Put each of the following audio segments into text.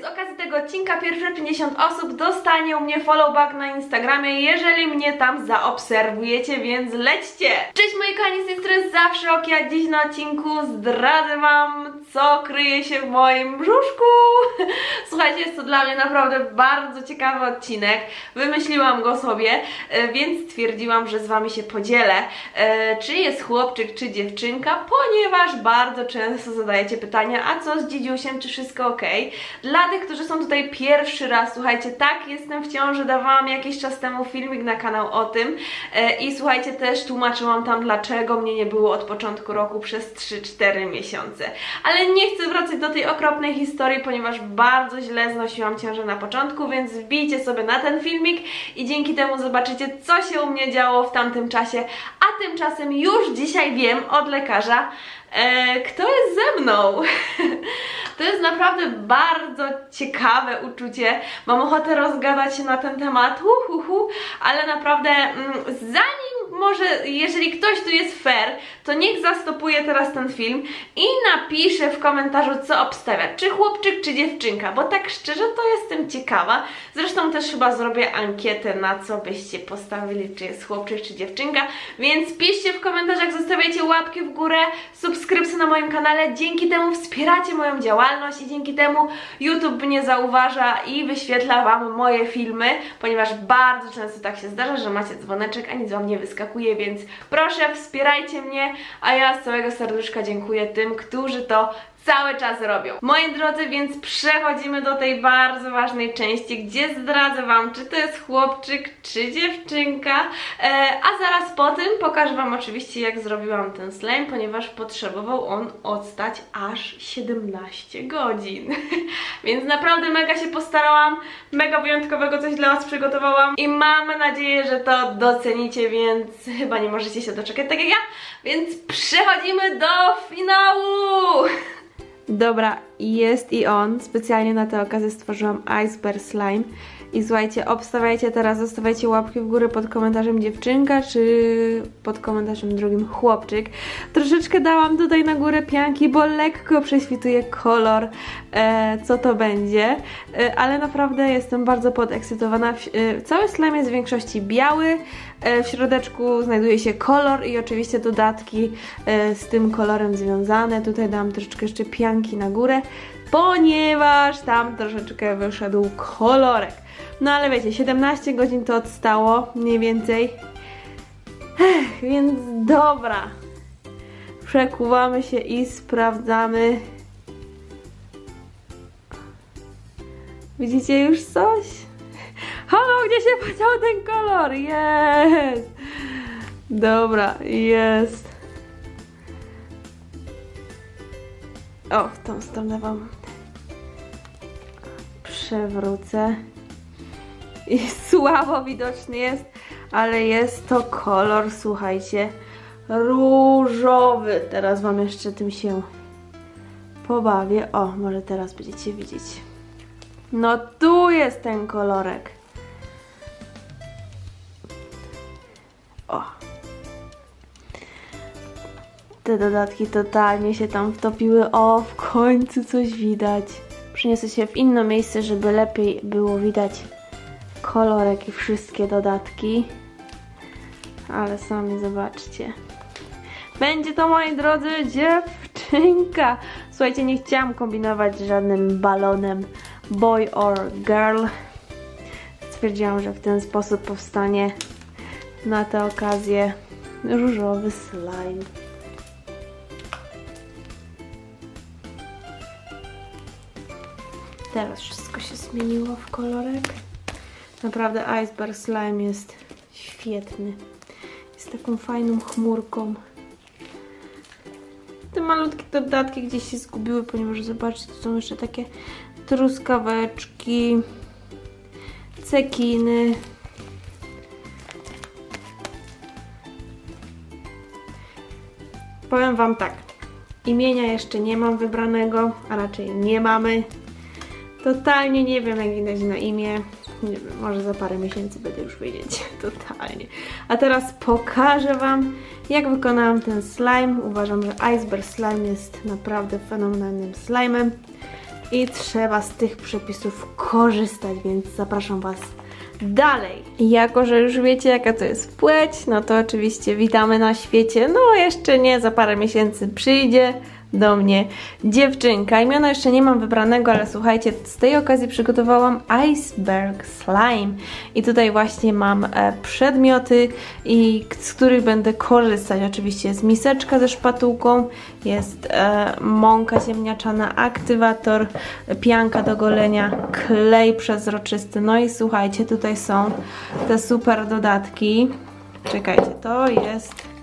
Z okazji tego odcinka pierwsze 50 osób dostanie u mnie follow back na Instagramie, jeżeli mnie tam zaobserwujecie, więc lećcie! Cześć moi kochani, z tej strony zawsze Okia. Dziś na odcinku zdradzę wam, co kryje się w moim brzuszku. Słuchajcie, jest to dla mnie naprawdę bardzo ciekawy odcinek. Wymyśliłam go sobie, e, więc stwierdziłam, że z wami się podzielę, e, czy jest chłopczyk, czy dziewczynka, ponieważ bardzo często zadajecie pytania, a co z dzidziusiem, czy wszystko ok? Dla tych, którzy są tutaj pierwszy raz, słuchajcie, tak, jestem w ciąży, dawałam jakiś czas temu filmik na kanał o tym e, i słuchajcie, też tłumaczyłam tam, dlaczego mnie nie było od początku roku przez 3-4 miesiące. Ale nie chcę wracać do tej okropnej historii, ponieważ bardzo źle znosiłam ciążę na początku, więc wbijcie sobie na ten filmik i dzięki temu zobaczycie, co się u mnie działo w tamtym czasie. A tymczasem już dzisiaj wiem od lekarza, e, kto jest ze mną. To jest naprawdę bardzo ciekawe uczucie. Mam ochotę rozgadać się na ten temat, hu, hu, hu, ale naprawdę mm, zanim może, jeżeli ktoś tu jest fair, to niech zastopuje teraz ten film i napisze w komentarzu, co obstawia, czy chłopczyk, czy dziewczynka, bo tak szczerze to jestem ciekawa. Zresztą też chyba zrobię ankietę, na co byście postawili, czy jest chłopczyk, czy dziewczynka, więc piszcie w komentarzach, zostawiajcie łapki w górę, subskrypcje na moim kanale, dzięki temu wspieracie moją działalność i dzięki temu YouTube mnie zauważa i wyświetla Wam moje filmy, ponieważ bardzo często tak się zdarza, że macie dzwoneczek, a nic Wam nie wyskakuje, więc proszę wspierajcie mnie, a ja z całego serduszka dziękuję tym, którzy to cały czas robią. Moi drodzy, więc przechodzimy do tej bardzo ważnej części, gdzie zdradzę Wam, czy to jest chłopczyk, czy dziewczynka, e, a zaraz po tym pokażę Wam oczywiście, jak zrobiłam ten slime, ponieważ potrzebował on odstać aż 17 godzin. więc naprawdę mega się postarałam, mega wyjątkowego coś dla Was przygotowałam i mam nadzieję, że to docenicie, więc chyba nie możecie się doczekać tak jak ja, więc przechodzimy do finału! Dobra, jest i on. Specjalnie na tę okazję stworzyłam Iceberg Slime. I słuchajcie, obstawiajcie teraz, zostawiajcie łapki w górę pod komentarzem dziewczynka, czy pod komentarzem drugim chłopczyk. Troszeczkę dałam tutaj na górę pianki, bo lekko prześwituje kolor, e, co to będzie. E, ale naprawdę jestem bardzo podekscytowana. W- E, cały slime jest w większości biały. E, w środeczku znajduje się kolor i oczywiście dodatki e, z tym kolorem związane. Tutaj dałam troszeczkę jeszcze pianki na górę, ponieważ tam troszeczkę wyszedł kolorek. No ale wiecie, 17 godzin to odstało mniej więcej. Ech, więc dobra. Przekuwamy się i sprawdzamy. Widzicie już coś? Halo, gdzie się podział ten kolor? Jest! Dobra, jest. O, w tą stronę Wam przewrócę. I słabo widoczny jest, ale jest to kolor, słuchajcie, różowy. Teraz Wam jeszcze tym się pobawię. O, może teraz będziecie widzieć. No tu jest ten kolorek. O. Te dodatki totalnie się tam wtopiły. O, w końcu coś widać. Przyniosę się w inne miejsce, żeby lepiej było widać kolorek i wszystkie dodatki. Ale sami zobaczcie. Będzie to, moi drodzy, dziewczynka. Słuchajcie, nie chciałam kombinować żadnym balonem boy or girl. Stwierdziłam, że w ten sposób powstanie na tę okazję różowy slime. Teraz wszystko się zmieniło w kolorek. Naprawdę Iceberg Slime jest świetny. Jest taką fajną chmurką. Te malutkie dodatki gdzieś się zgubiły, ponieważ zobaczcie, tu są jeszcze takie truskaweczki, cekiny. Powiem Wam tak, imienia jeszcze nie mam wybranego, a raczej nie mamy. Totalnie nie wiem, jak widać na imię. Nie wiem, może za parę miesięcy będę już wiedzieć. Totalnie. A teraz pokażę Wam, jak wykonałam ten slime. Uważam, że Iceberg Slime jest naprawdę fenomenalnym slime'em. i trzeba z tych przepisów korzystać, więc zapraszam Was dalej. Jako, że już wiecie jaka to jest płeć, no to oczywiście witamy na świecie. No jeszcze nie, za parę miesięcy przyjdzie do mnie dziewczynka. Imiona jeszcze nie mam wybranego, ale słuchajcie, z tej okazji przygotowałam Iceberg Slime i tutaj właśnie mam e, przedmioty, i z których będę korzystać. Oczywiście jest miseczka ze szpatułką, jest e, mąka ziemniaczana, aktywator, pianka do golenia, klej przezroczysty. No i słuchajcie, tutaj są te super dodatki. Czekajcie, to jest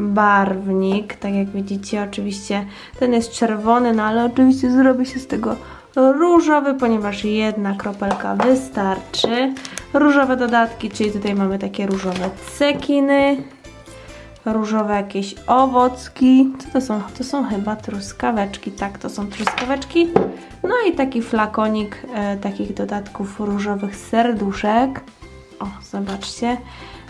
barwnik. Tak jak widzicie, oczywiście ten jest czerwony, no ale oczywiście zrobi się z tego różowy, ponieważ jedna kropelka wystarczy. Różowe dodatki, czyli tutaj mamy takie różowe cekiny, różowe jakieś owocki. Co to są? To są chyba truskaweczki. Tak, to są truskaweczki. No i taki flakonik e, takich dodatków różowych serduszek. O, zobaczcie.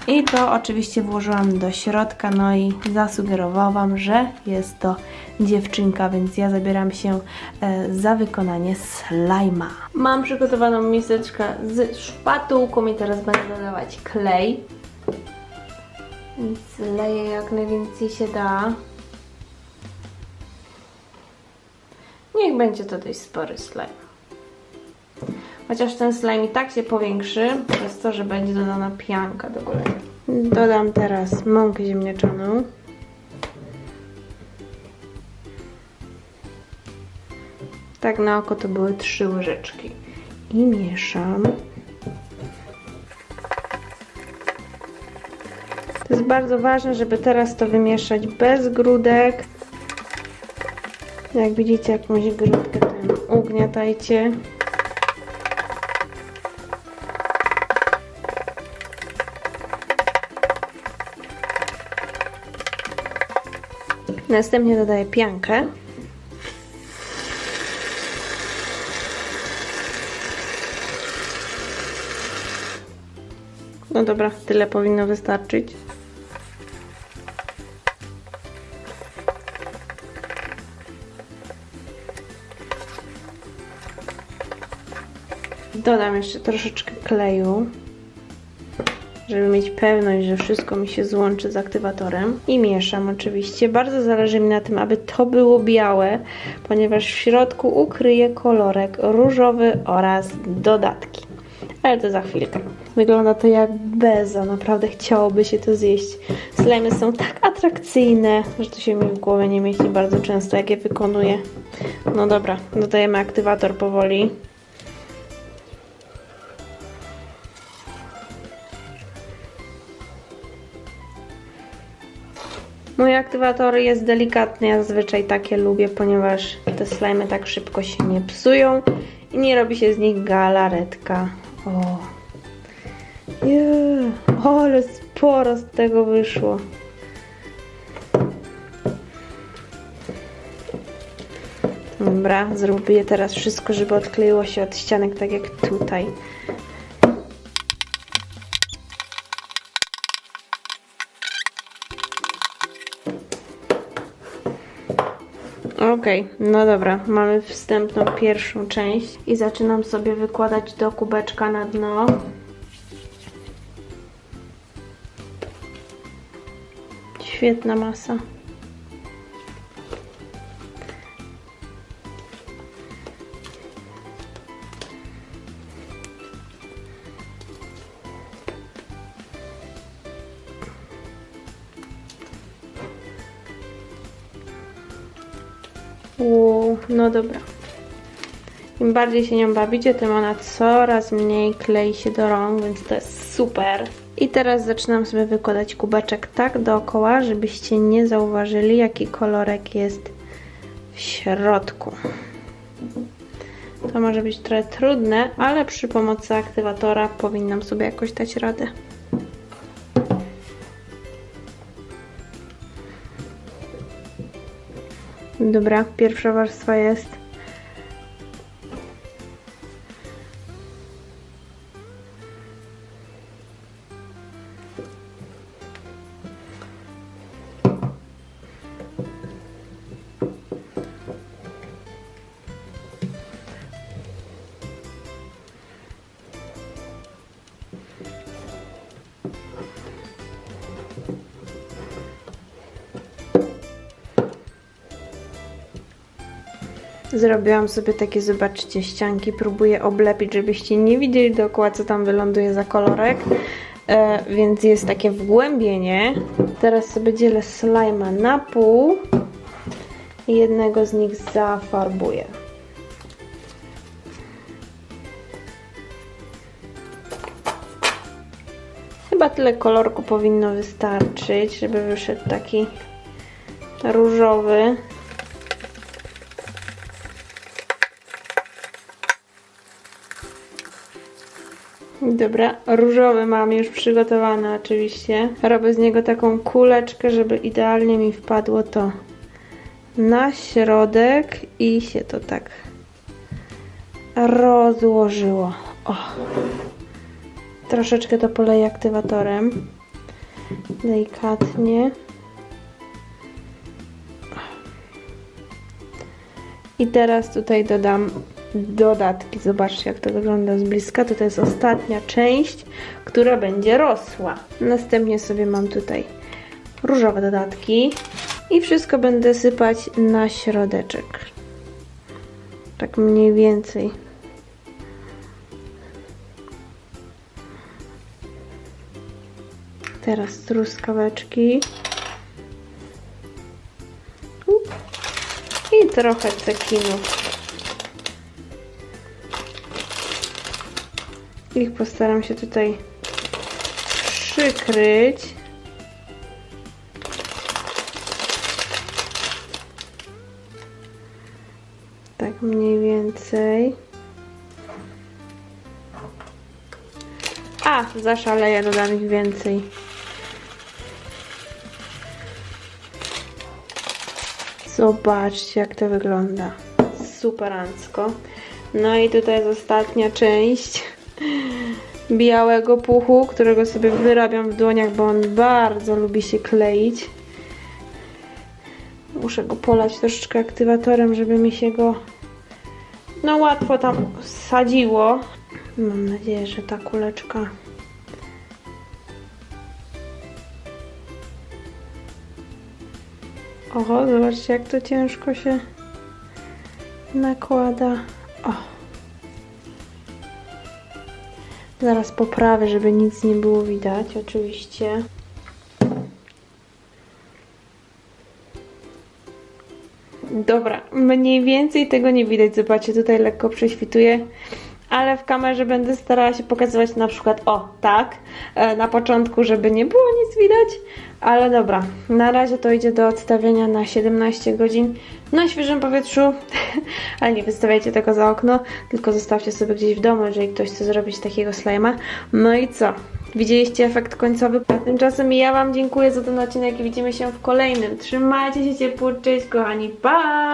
I to oczywiście włożyłam do środka, no i zasugerował Wam, że jest to dziewczynka, więc ja zabieram się e, za wykonanie slajma. Mam przygotowaną miseczkę z szpatułką i teraz będę dodawać klej. Więc leję jak najwięcej się da. Niech będzie to dość spory slime. Chociaż ten slime i tak się powiększy przez to, że będzie dodana pianka do golenia. Dodam teraz mąkę ziemniaczaną. Tak na oko to były trzy łyżeczki. I mieszam. To jest bardzo ważne, żeby teraz to wymieszać bez grudek. Jak widzicie jakąś grudkę, to ugniatajcie. Następnie dodaję piankę. No dobra, tyle powinno wystarczyć. Dodam jeszcze troszeczkę kleju żeby mieć pewność, że wszystko mi się złączy z aktywatorem. I mieszam oczywiście. Bardzo zależy mi na tym, aby to było białe, ponieważ w środku ukryję kolorek różowy oraz dodatki. Ale to za chwilkę. Wygląda to jak beza, naprawdę chciałoby się to zjeść. Slimy są tak atrakcyjne, że to się mi w głowie nie mieści bardzo często, jak je wykonuję. No dobra, dodajemy aktywator powoli. Mój aktywator jest delikatny, ja zazwyczaj takie lubię, ponieważ te slimy tak szybko się nie psują i nie robi się z nich galaretka. O, yeah. o ale sporo z tego wyszło. Dobra, zrobię teraz wszystko, żeby odkleiło się od ścianek, tak jak tutaj. Okej, okay, no dobra, mamy wstępną pierwszą część i zaczynam sobie wykładać do kubeczka na dno. Świetna masa. No dobra. Im bardziej się nią bawicie, tym ona coraz mniej klei się do rąk, więc to jest super. I teraz zaczynam sobie wykładać kubeczek tak dookoła, żebyście nie zauważyli, jaki kolorek jest w środku. To może być trochę trudne, ale przy pomocy aktywatora powinnam sobie jakoś dać radę. Dobra, pierwsza warstwa jest. Zrobiłam sobie takie, zobaczcie, ścianki. Próbuję oblepić, żebyście nie widzieli dookoła, co tam wyląduje za kolorek. E, więc jest takie wgłębienie. Teraz sobie dzielę slajma na pół. I jednego z nich zafarbuję. Chyba tyle kolorku powinno wystarczyć, żeby wyszedł taki różowy. Dobra, różowy mam już przygotowany oczywiście. Robię z niego taką kuleczkę, żeby idealnie mi wpadło to na środek i się to tak rozłożyło. O. Troszeczkę to poleję aktywatorem. Delikatnie. I teraz tutaj dodam dodatki. Zobaczcie, jak to wygląda z bliska. To, jest ostatnia część, która będzie rosła. Następnie sobie mam tutaj różowe dodatki i wszystko będę sypać na środeczek. Tak mniej więcej. Teraz truskaweczki. I trochę cekinów. Ich postaram się tutaj przykryć. Tak mniej więcej. A, zaszaleję, dodam ich więcej. Zobaczcie, jak to wygląda. Superancko. No i tutaj jest ostatnia część białego puchu, którego sobie wyrabiam w dłoniach, bo on bardzo lubi się kleić. Muszę go polać troszeczkę aktywatorem, żeby mi się go no łatwo tam sadziło. Mam nadzieję, że ta kuleczka Oho, zobaczcie jak to ciężko się nakłada. O. Zaraz poprawię, żeby nic nie było widać, oczywiście. Dobra, mniej więcej tego nie widać. Zobaczcie, tutaj lekko prześwituje. Ale w kamerze będę starała się pokazywać na przykład, o tak, e, na początku, żeby nie było nic widać. Ale dobra, na razie to idzie do odstawienia na 17 godzin na świeżym powietrzu. Ale nie wystawiajcie tego za okno, tylko zostawcie sobie gdzieś w domu, jeżeli ktoś chce zrobić takiego slajma. No i co? Widzieliście efekt końcowy? A tymczasem ja Wam dziękuję za ten odcinek i widzimy się w kolejnym. Trzymajcie się ciepło, cześć kochani, pa!